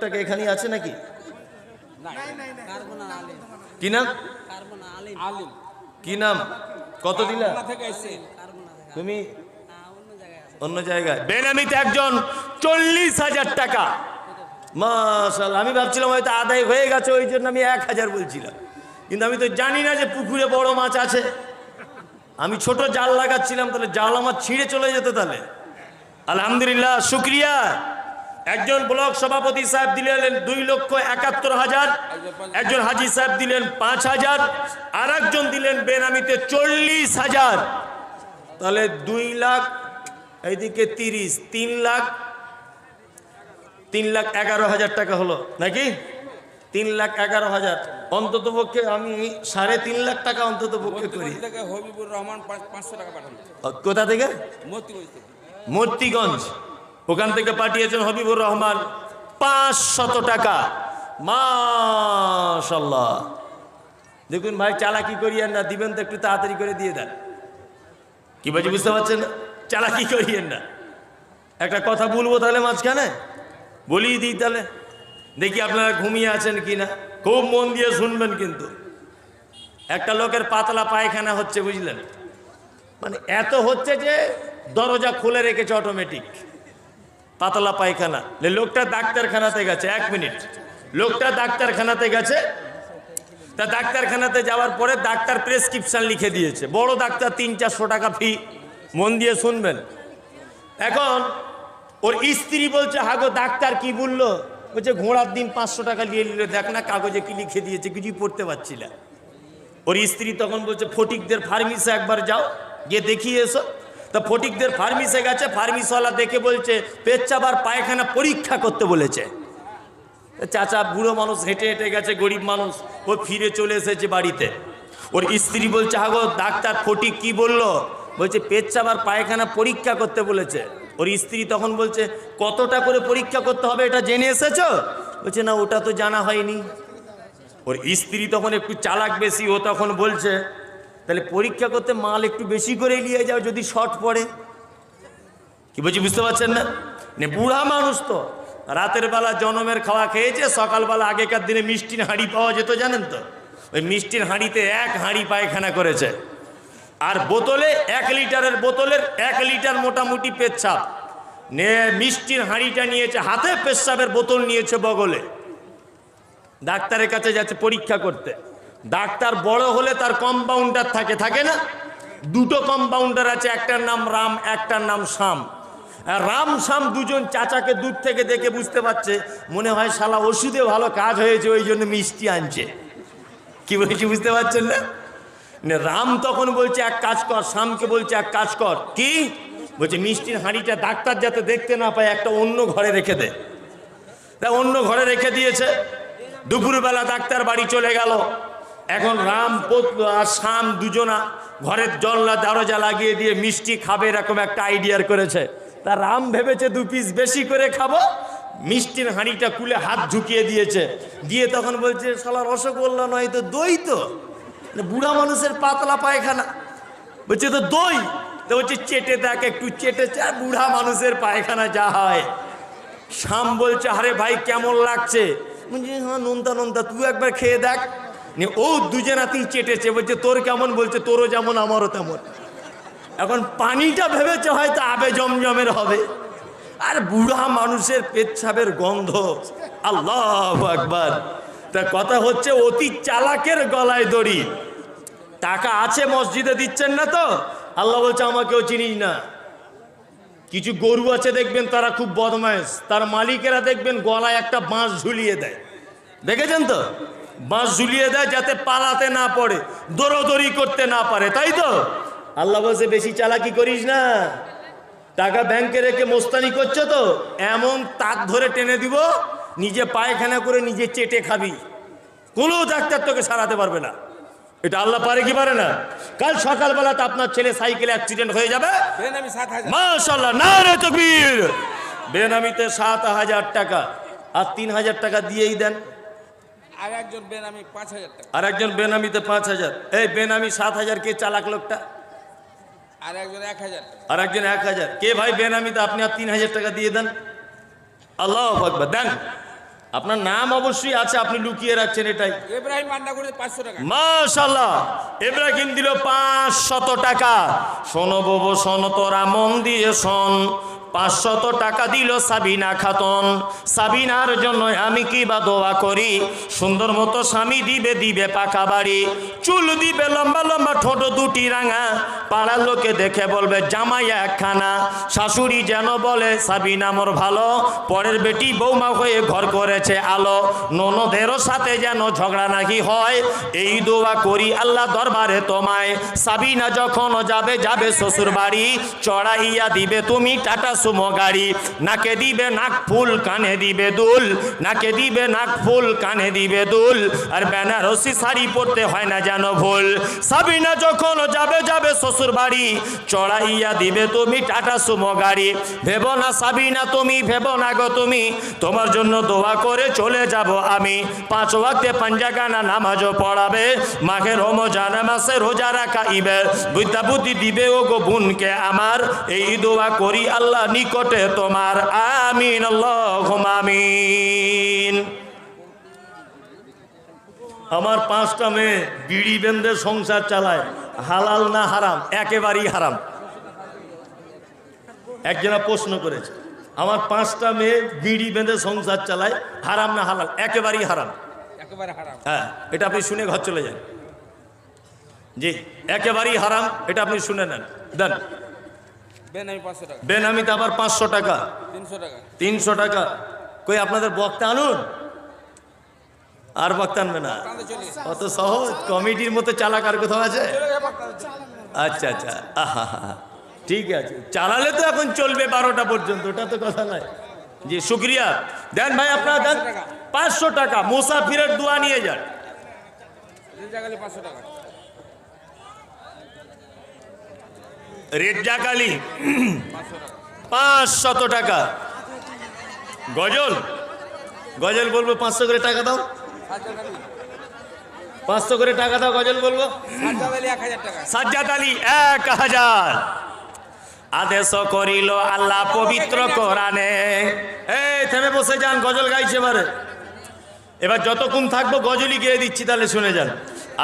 লোকটাকে এখানেই আছে নাকি? কি নাম? কার্বনা আলিম। আলিম। কি নাম? কত দিলা? তুমি? অন্য জায়গায় আছে। অন্য জায়গায়। বেনামিতে একজন চল্লিশ হাজার টাকা। মাশাল আমি ভাবছিলাম হয়তো আদায় হয়ে গেছে ওই জন্য আমি এক হাজার বলছিলাম। কিন্তু আমি তো জানি না যে পুকুরে বড় মাছ আছে। আমি ছোট জাল লাগাচ্ছিলাম তাহলে জাল আমার ছিঁড়ে চলে যেত তাহলে। আলহামদুলিল্লাহ শুক্রিয়া। একজন ব্লক সভাপতি সাহেব দিলেন দুই লক্ষ একাত্তর হাজার একজন হাজি সাহেব দিলেন পাঁচ হাজার আর একজন দিলেন বেনামিতে চল্লিশ হাজার। তাহলে দুই লাখ এইদিকে তিরিশ তিন লাখ তিন লাখ এগারো হাজার টাকা হলো নাকি? তিন লাখ এগারো হাজার। অন্তত পক্ষে আমি সাড়ে তিন লাখ টাকা অন্তত পক্ষে করি। হবিবুর রহমান কোথা থেকে? মূর্তিগঞ্জ ওখান থেকে পাঠিয়েছেন হবিবুর রহমান পাঁচশত টাকা। মাশাল্লাহ দেখুন ভাই, চালাকি করিয়েন না, দিবেন তো একটু তাড়াতাড়ি করে দিয়ে দেন। কি বলছি বুঝতে পারছেন চালাকি করিয়েন না। একটা কথা বলব তাহলে মাঝখানে? বলিয়ে দিই তাহলে। দেখি আপনারা ঘুমিয়ে আছেন কি না খুব মন দিয়ে শুনবেন কিন্তু। একটা লোকের পাতলা পায়খানা হচ্ছে, বুঝলেন? মানে এত হচ্ছে যে দরজা খুলে রেখেছে অটোমেটিক পাতলা পায়খানা। লোকটা ডাক্তারখানাতে গেছে, এক মিনিট। লোকটা ডাক্তারখানাতে গেছে, তা ডাক্তারখানাতে যাওয়ার পরে ডাক্তার প্রেসক্রিপশন লিখে দিয়েছে। বড় ডাক্তার তিন চারশো টাকা ফি। মন দিয়ে শুনবেন। এখন ওর স্ত্রী বলছে, হাগো, ডাক্তার কি বলল? বলছে, ঘোড়ার দিন পাঁচশো টাকা নিয়ে নিল দেখ না, কাগজে কি লিখে দিয়েছে, কিছুই পড়তে পারছি না। ওর স্ত্রী তখন বলছে, ফটিকদের ফার্মিসে একবার যাও, গিয়ে দেখিয়ে এসো। তা ফটিকদের ফার্মিসে গেছে, ফার্মিসওয়ালা দেখে বলছে পেচ্ছাপ আর পায়খানা পরীক্ষা করতে বলেছে। চাচা বুড়ো মানুষ হেঁটে হেঁটে গেছে, গরিব মানুষ, ও ফিরে চলে এসেছে বাড়িতে। ওর স্ত্রী বলছে, হাগো, ডাক্তার ফটিক কি বলল? বলছে পেচ্ছাপ আর পায়খানা পরীক্ষা করতে বলেছে। ওর স্ত্রী তখন বলছে, কতটা করে পরীক্ষা করতে হবে এটা জেনে এসেছ? বলছে, না, ওটা তো জানা হয়নি। ওর স্ত্রী তখন একটু চালাক বেশি, ও তখন বলছে তাহলে পরীক্ষা করতে মাল একটু বেশি করে নিয়ে যাও যদি শর্ট পড়ে। কি বলছি, বুঝতে পারছেন না? নে বুড়া মানুষ তো। রাতের বেলা জনমের খাওয়া খেয়েছে, সকালবেলা আগেকার দিনে মিষ্টির হাঁড়ি পাওয়া যেত, জানেন তো? ওই মিষ্টির হাঁড়িতে এক হাঁড়ি পায়খানা করেছে। আর বোতলে এক লিটারের বোতলের এক লিটার মোটামুটি পেচ্ছাপ। নে, মিষ্টির হাঁড়িটা নিয়েছে, হাতে পেচ্ছাপের বোতল নিয়েছে বগলে। ডাক্তারের কাছে যাচ্ছে পরীক্ষা করতে। ডাক্তার বড় হলে তার কম্পাউন্ডার থাকে থাকে না? দুটো কম্পাউন্ডার আছে একটার নাম রাম একটার নাম শাম। রাম শাম দুজন চাচাকে দূর থেকে দেখে বুঝতে পারছে মনে হয় শালা ওষুধে ভালো কাজ হয়েছে ওই জন্য মিষ্টি আনছে। কি বলছি বুঝতে পারছেন না? না, রাম তখন বলছে এক কাজ কর। শামকে বলছে এক কাজ কর। কি? বলছে মিষ্টির হাঁড়িটা ডাক্তার যাতে দেখতে না পায় একটা অন্য ঘরে রেখে দে। তা অন্য ঘরে রেখে দিয়েছে। দুপুরবেলা ডাক্তার বাড়ি চলে গেল। এখন রাম আর শাম দুজনা ঘরের জল্লা দরজা লাগিয়ে দিয়ে মিষ্টি খাবে এরকম একটা আইডিয়ার করেছে। তা রাম ভেবেছে দু পিস বেশি করে খাব। মিষ্টির হাঁড়িটা কুলে হাত ঝুঁকিয়ে দিয়েছে। দিয়ে তখন বলছে, শালা রসগোল্লা নয় তো দই তো? মানে বুড়া মানুষের পাতলা পায়খানা। বলছে, তো দই? তো বলছে, চেটে দেখ, একটু চেটে চা, বুড়া মানুষের পায়খানা যা হয়। শাম বলছে, আরে ভাই, কেমন লাগছে? বলছে হ্যাঁ নোনতা নোনতা, তুই একবার খেয়ে দেখ। নিয়ে ও দুজনাতেই চেটেছে, বলছে, তোর কেমন? বলছে, তোরও যেমন, আমারও তেমন। এখন পানিটা ভেবেছে হয়তো আবে জমজমের হবে। আর বুড়া মানুষের পেচ্ছাবের গন্ধ, আল্লাহ আকবার। তা কথা হচ্ছে, অতি চালাকের গলায় দড়ি। টাকা আছে, মসজিদে দিচ্ছেন না তো? আল্লাহ বলছে, আমাকেও চিনিস না। কিছু গরু আছে, দেখবেন, তারা খুব বদমাইশ তার মালিকেরা দেখবেন, গলায় একটা বাঁশ ঝুলিয়ে দেয়। দেখেছেন তো? বাঁশ ঝুলিয়ে দেয় যাতে পালাতে না পড়ে দৌড়দৌড়ি করতে না পারে তাই তো? আল্লাহ বলছে বেশি চালাকি করিস না। টাকা ব্যাংকে রেখে মোস্তানি করছ তো? এমন তাক ধরে টেনে দিব নিজে পায়খানা করে নিজে চেটে খাবি। কোনো ডাক্তার তোকে সারাতে পারবে না। এটা আল্লাহ পারে কি পারে না? কাল সকালবেলা তো আপনার ছেলে সাইকেলে অ্যাক্সিডেন্ট হয়ে যাবে। মাশাল্লাহ না রে তকবীর। বেনামিতে সাত হাজার টাকা আর তিন হাজার টাকা দিয়েই দেন। আর একজন বেন আমি পাঁচ হাজার টাকা। আর একজন বেনামিতে পাঁচ হাজার। এই বেনামি সাত হাজার কে চালাক লোকটা? আর একজন এক হাজার। আর একজন এক হাজার। কে ভাই বেনামিতে? আপনি আর তিন হাজার টাকা দিয়ে দেন। আল্লাহ আকবার। দেন। আপনার নাম অবশ্যই আছে আপনি লুকিয়ে রাখছেন এটাই। ইব্রাহিম বান্না করে পাঁচশো টাকা। মাশাল্লাহ ইব্রাহিম দিল পাঁচশত টাকা। শোনো বাবু শোনো তোরা মন দিয়ে শোন। পাঁচশত টাকা দিল সাবিনা খাতন। সাবিনার জন্য আমি কি বা দোয়া করি? সুন্দর মতো স্বামী দিবে দিবে পাকা বাড়ি। চুল দিবে লম্বা লম্বা ঠোঁট দুটি রাঙা। পাড়ার লোকে দেখে বলবে, জামাই একখানা। শাশুড়ি যেন বলে, সাবিনা মোর ভালো। পরের বেটি বৌমা হয়ে ঘর করেছে আলো। ননদেরও সাথে যেন ঝগড়া নাকি হয়। এই দোয়া করি আল্লাহ দরবারে তোমায়। সাবিনা যখন যাবে যাবে শ্বশুর বাড়ি চড়াইয়া দিবে তুমি টাটা সুমো গাড়ি। নাকে দিবে নাক ফুল, কানে দিবে দুল। নাকে দিবে নাক ফুল, কানে দিবে দুল। আর বেনারসি শাড়ি পরতে হয় না যেন ভুল। সাবিনা যখন যাবে যাবে শ্বশুর বাড়ি, চড়াইয়া দিবে তুমি টাটা সুমো গাড়ি। ভেব না সাবিনা তুমি, ভেব না গো তুমি, তোমার জন্য দোয়া করে চলে যাব আমি। পাঁচ ওয়াক্তে পাঞ্জাগানা নামাজও পড়াবে, মাঘে রমজান মাসে রোজা রাখা ইবে বুদ্ধা বুদ্ধি দিবে ও গো বোনকে আমার, এই দোয়া করি আল্লাহ নিকটে তোমার। আমিন আমিন। আমার পাঁচটা মেয়ে, বিড়ি বেঁধে সংসার চালায়। হালাল না হারাম? একেবারেই হারাম। একজনা প্রশ্ন করেছে আমার পাঁচটা মেয়ে বিড়ি বেঁধে সংসার চালায় হারাম না হালাল? একেবারেই হারাম। হ্যাঁ এটা আপনি শুনে ঘর চলে যান। জি একেবারেই হারাম এটা আপনি শুনে নেন। দেন। বেনামিতে আবার পাঁচশো টাকা। তিনশো টাকা। তিনশো টাকা। কই আপনাদের বক্তা আনুন? আর বক্তা আনবে না। অত সহজ? কমিটির মতো চালাক আর কোথাও আছে। আচ্ছা আচ্ছা। ঠিক আছে। চালালে তো এখন চলবে বারোটা পর্যন্ত, ওটা তো কথা নয়। জি, শুক্রিয়া। দেন ভাই, আপনারা দেন। পাঁচশো টাকা। মুসাফিরের দোয়া নিয়ে যান। পাঁচশো টাকা পাঁচশত টাকা। গজল। গজল বলব পাঁচশো করে টাকা দাও। পাঁচশো করে টাকা দাও গজল বলব? সাজ্জাদ আলী এক হাজার। আদেশ করিল আল্লাহ পবিত্র কোরআনে। এই থেমে বসে যান গজল গাইছে এবারে। এবার যতক্ষণ থাকব গজলই গেয়ে দিচ্ছি তাহলে শুনে যান।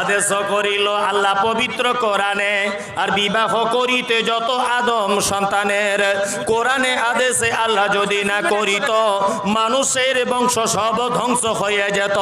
আদেশ করিল আল্লাহ পবিত্র কোরআনে, আর বিবাহ করিতে যত আদম সন্তানের, কোরআনে আদেশে আল্লাহ যদি না করিত, মানুষের বংশ সব ধ্বংস হয়ে যেত।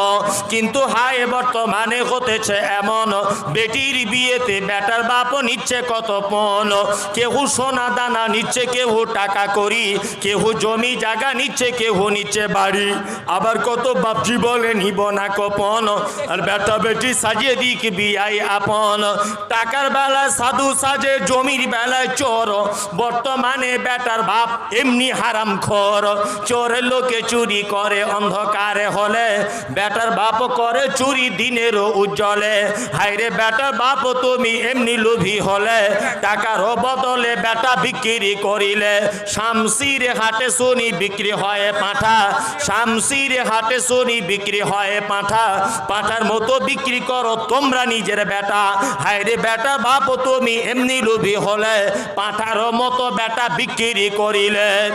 কিন্তু হায়, বর্তমানে হতেছে এমন, বেটির বিয়েতে বেটার বাপ নিচ্ছে কত পণ কেহু সোনা দানা নিচ্ছে, কেহু টাকা করি, কেহু জমি জায়গা নিচ্ছে, কেহু নিচ্ছে বাড়ি। আবার কত বাপজি বলে নিব না কপন, আর বেটা বেটি সাজিয়ে দিক বিয়াই আপন। টাকার বেলায় সাধু সাজে, জমির বেলায় চোর। বর্তমানে বেটার বাপ এমনি হারাম খোর। চোরের লোকে চুরি করে, অন্ধকারে হলে। বেটার বাপ করে চুরি দিনেরও উজ্জ্বলে। হাইরে বেটার বাপ, তুমি এমনি লোভী হলে। টাকার বদলে বেটা বিক্রি করিলে। শামসির হাটে শুনি বিক্রি হয় পাঁঠা। শামসির হাটে শুনি বিক্রি হয় পাঁঠা। পাঁঠার মতো বিক্রি করো তোমরা নিজের বেটা। হায়রে বেটা, বাপ তুমি এমনি লোভী হলে, পাঁঠার মতো বেটা বিক্রি করিলে।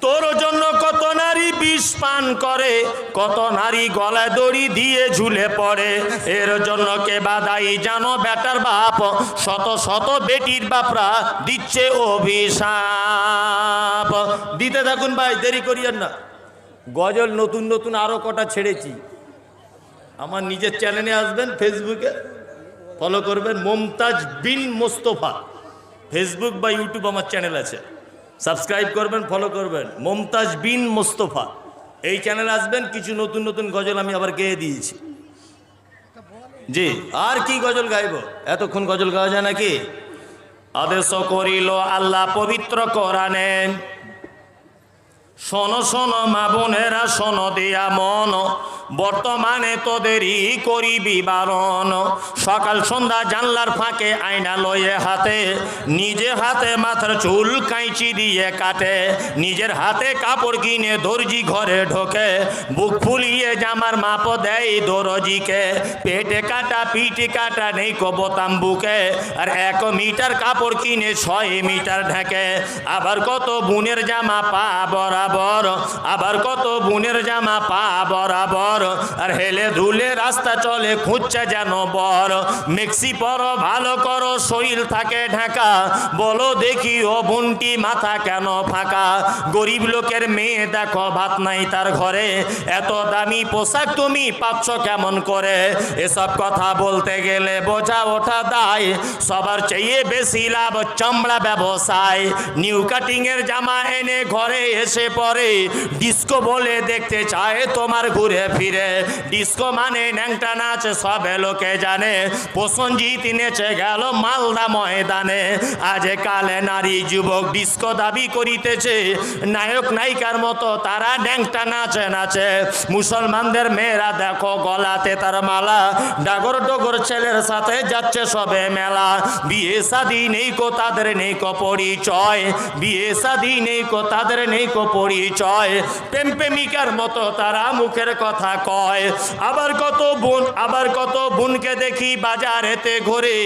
তোর জন্য কত নারী বিষ পান করে, কত নারী গলায় দড়ি দিয়ে ঝুলে পড়ে। এর জন্য কে বাদাই জানো বেটার বাপ? শত শত বেটির বাপরা দিচ্ছে অভিশাপ। দিতে থাকুন ভাই, দেরি করিয়েন না। গজল নতুন নতুন আরও কটা ছেড়েছি। আমার নিজের চ্যানেলে আসবেন ফেসবুকে ফলো করবেন মমতাজ বিন মোস্তফা। ফেসবুক বা ইউটিউব আমার চ্যানেল আছে। সাবস্ক্রাইব করবেন ফলো করবেন। মমতাজ বিন মোস্তফা। এই চ্যানেলে আসবেন, কিছু নতুন নতুন গজল আমি আবার গেয়ে দিয়েছি। জি, আর কি গজল গাইব? এতক্ষণ গজল গাওয়া যায় নাকি? আদেশ করিল আল্লাহ পবিত্র কোরআনে। শোনো শোনো, মা বোনেরা, শোনো, দিয়া মন। বর্তমানে তোদেরই করিবি বারণ সকাল সন্ধ্যা জানলার ফাঁকে আয়না লয়ে হাতে, নিজে হাতে মাথার চুল কাঁচি দিয়ে কাটে, নিজের হাতে কাপড় কিনে দর্জি ঘরে ঢোকে, বুক ফুলিয়ে জামার মাপ দেয় দরজিকে, পেটে কাটা পিঠে কাটা নেই কবতাম বুকে, আর এক মিটার কাপড় কিনে ছয় মিটার ঢেকে, আবার কত বুনের জামা পা বরাবর, আবার কত বুনের জামা পা বরাবর। আর হেলে ধুলে রাস্তা চলে, খুঁজছে যেন বর। মেক্সি পর, ভালো করো, শরীর থাকে ঢাকা। বলো দেখি ও বুনটি মাথা কেন ফাঁকা? গরিব লোকের মেয়ে, দেখো ভাত নাই তার ঘরে। এত দামি পোশাক তুমি পাচ্ছ কেমন করে? এসব কথা বলতে গেলে বোঝা ওঠা দায়। সবার চেয়ে বেশি লাভ চামড়া ব্যবসায়। নিউ কাটিং এর জামা এনে ঘরে এসে পরে ডিস্কো বলে দেখতে চায় তোমার ঘুরে ফিরে। ডিস্কো মানে ন্যাংটা নাচ, সবে লোকে জানে। প্রসঞ্জিত নেচে গেল মালদা ময়দানে। আজ কালে নারী যুবক ডিস্কো দাবি করিতেছে, নায়ক নায়িকার মতো তারা ন্যাংটা নাচে নাচে। মুসলমানদের মেয়েরা দেখো গলাতে তার মালা। ডাগর ডগর ছেলের সাথে যাচ্ছে সবে মেলা। বিয়ে সাদি নেই কো তাদের নেই কো পরিচয়। বিয়ে সাদি নেই কো তাদের নেই কো পরিচয়। প্রেম প্রেমিকার মতো তারা মুখের কথা কয়। আবার কত বোন, আবার কত বোনকে দেখি বাজারেতে ঘুরে।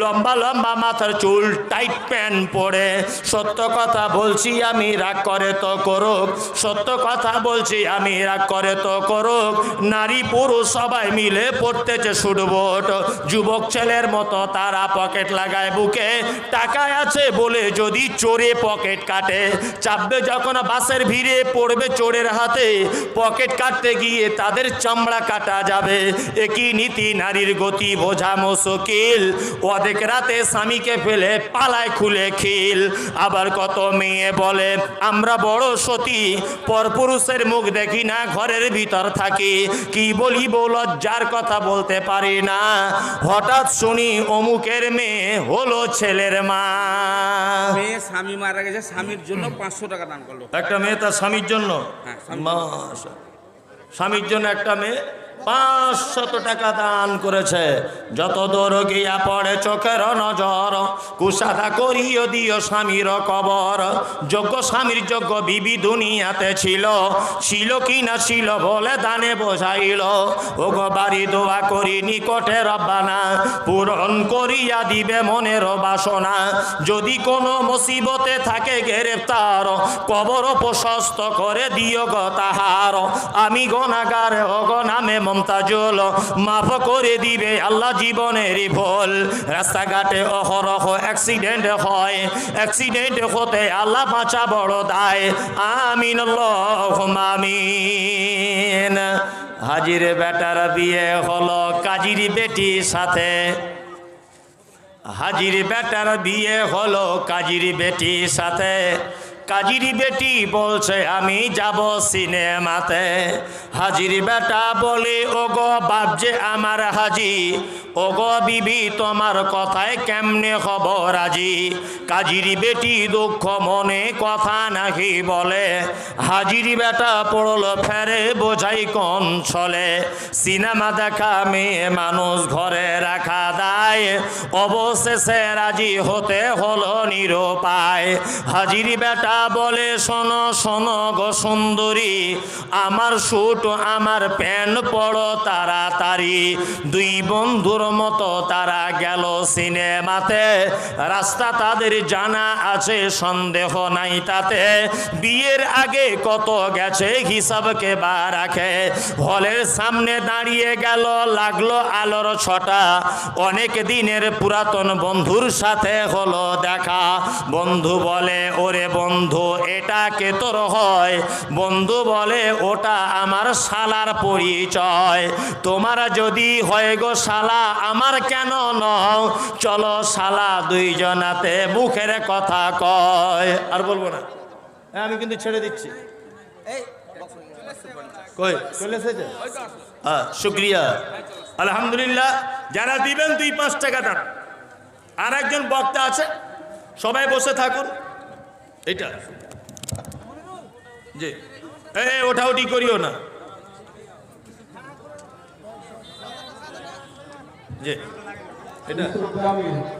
লম্বা লম্বা মাথার চুল টাইট প্যান্ট পরে। সত্য কথা বলছি আমি, রাগ করে তো করুক। সত্য কথা বলছি আমি, রাগ করে তো করুক। নারী পুরুষ সবাই মিলে পড়তেছে সুটবোট যুবক ছেলের মতো তারা পকেট লাগায় বুকে। টাকায় আছে বলে যদি চোরে পকেট কাটে। চাপবে যখন বাসের ভিড়ে পড়বে চোরের হাতে। পকেট কাটতে গিয়ে তাদের চামড়া কাটা যাবে। একই নীতি নারীর গতি বোঝা মুশকিল। অধেক রাতে স্বামীকে ফেলে পালায় খুলে খিল। আবার কত মেয়ে বলে আমরা বড় সতী পরপুরুষের মুখ দেখি না ঘরের ভিতর থাকি। কি বলি বলিব লজ্জার কথা বলতে পারি না। হঠাৎ শুনি অমুকের মেয়ে হলো ছেলের মা। মেয়ে স্বামী মারা গেছে স্বামীর জন্য পাঁচশো টাকা দান করল। একটা মেয়ে তার স্বামীর জন্য? হ্যাঁ, স্বামীর জন্য একটা মেয়ে? পাঁচশত টাকা দান করেছে। যত দূর গিয়া পড়ে চোখের নজর কুসাদা করিও দিও স্বামীর কবর। যোগ্য স্বামীর যোগ্য বিবি দুনিয়াতে ছিল ছিল কি না ছিল বলে দানে বোঝাইল। ও গো বাড়ি দোয়া করি নিকটে রব্বানা, পূরণ করিয়া দিবে মনের বাসনা। যদি কোনো মুসিবতে থাকে গ্রেফতার কবর প্রশস্ত করে দিও গো তাহার। আমি গনাগার অগ নামে মমতাজুল মাফ করে দিবে আল্লাহ জীবনের ভুল। রাস্তাঘাটে অহরহ অ্যাক্সিডেন্ট হয়। অ্যাক্সিডেন্ট হতে আল্লাহ বাঁচা বড় দায়। আমিন আমিন। হাজির বেটার বিয়ে হলো কাজির বেটির সাথে। হাজির বেটার বিয়ে হলো কাজির বেটির সাথে। কাজির বেটি বলছে, আমি যাব সিনেমাতে। হাজির বেটা বলে ও গো বাপ যে আমার হাজি। ও গো বিবি, তোমার কথায় কেমনে খবর আজি? কাজির বেটি দুঃখ মনে কথা নাকি বলে। হাজির বেটা পড়ল ফেরে, বোঝাই কোন ছলে। সিনেমা দেখা মেয়ে মানুষ ঘরে রাখা দায়। অবশেষে রাজি হতে হলো নিরুপায়। হাজির বেটা বলে, শোনো শোনো গো সুন্দরী, আমার স্যুট আমার প্যান্ট পড়ো তাড়াতাড়ি। দুই বন্ধুর মতো তারা গেল সিনেমাতে। রাস্তা তাদের জানা আছে, সন্দেহ নাই তাতে। বিয়ের আগে কত গেছে হিসাবকে বা রাখে। হলের সামনে দাঁড়িয়ে গেল, লাগল আলোর ছটা। অনেক দিনের পুরাতন বন্ধুর সাথে হলো দেখা। বন্ধু বলে, ওরে বন্ধু, এটা কে তোর হয়? বন্ধু বলে, ওটা আমার শালার পরিচয়। তোমার যদি হয় গো শালা আমার কেন নও? চলো শালা দুইজনাতে মুখের কথা কয়। আর বলব না। হ্যাঁ আমি কিন্তু ছেড়ে দিচ্ছি। কই? চলে এসেছে? হ্যাঁ শুক্রিয়া। আলহামদুলিল্লাহ যারা দিবেন দুই পাঁচ টাকা দান আর একজন বক্তা আছে সবাই বসে থাকুন। এটা জি। এ ওঠা উঠি করিও না। যে এটা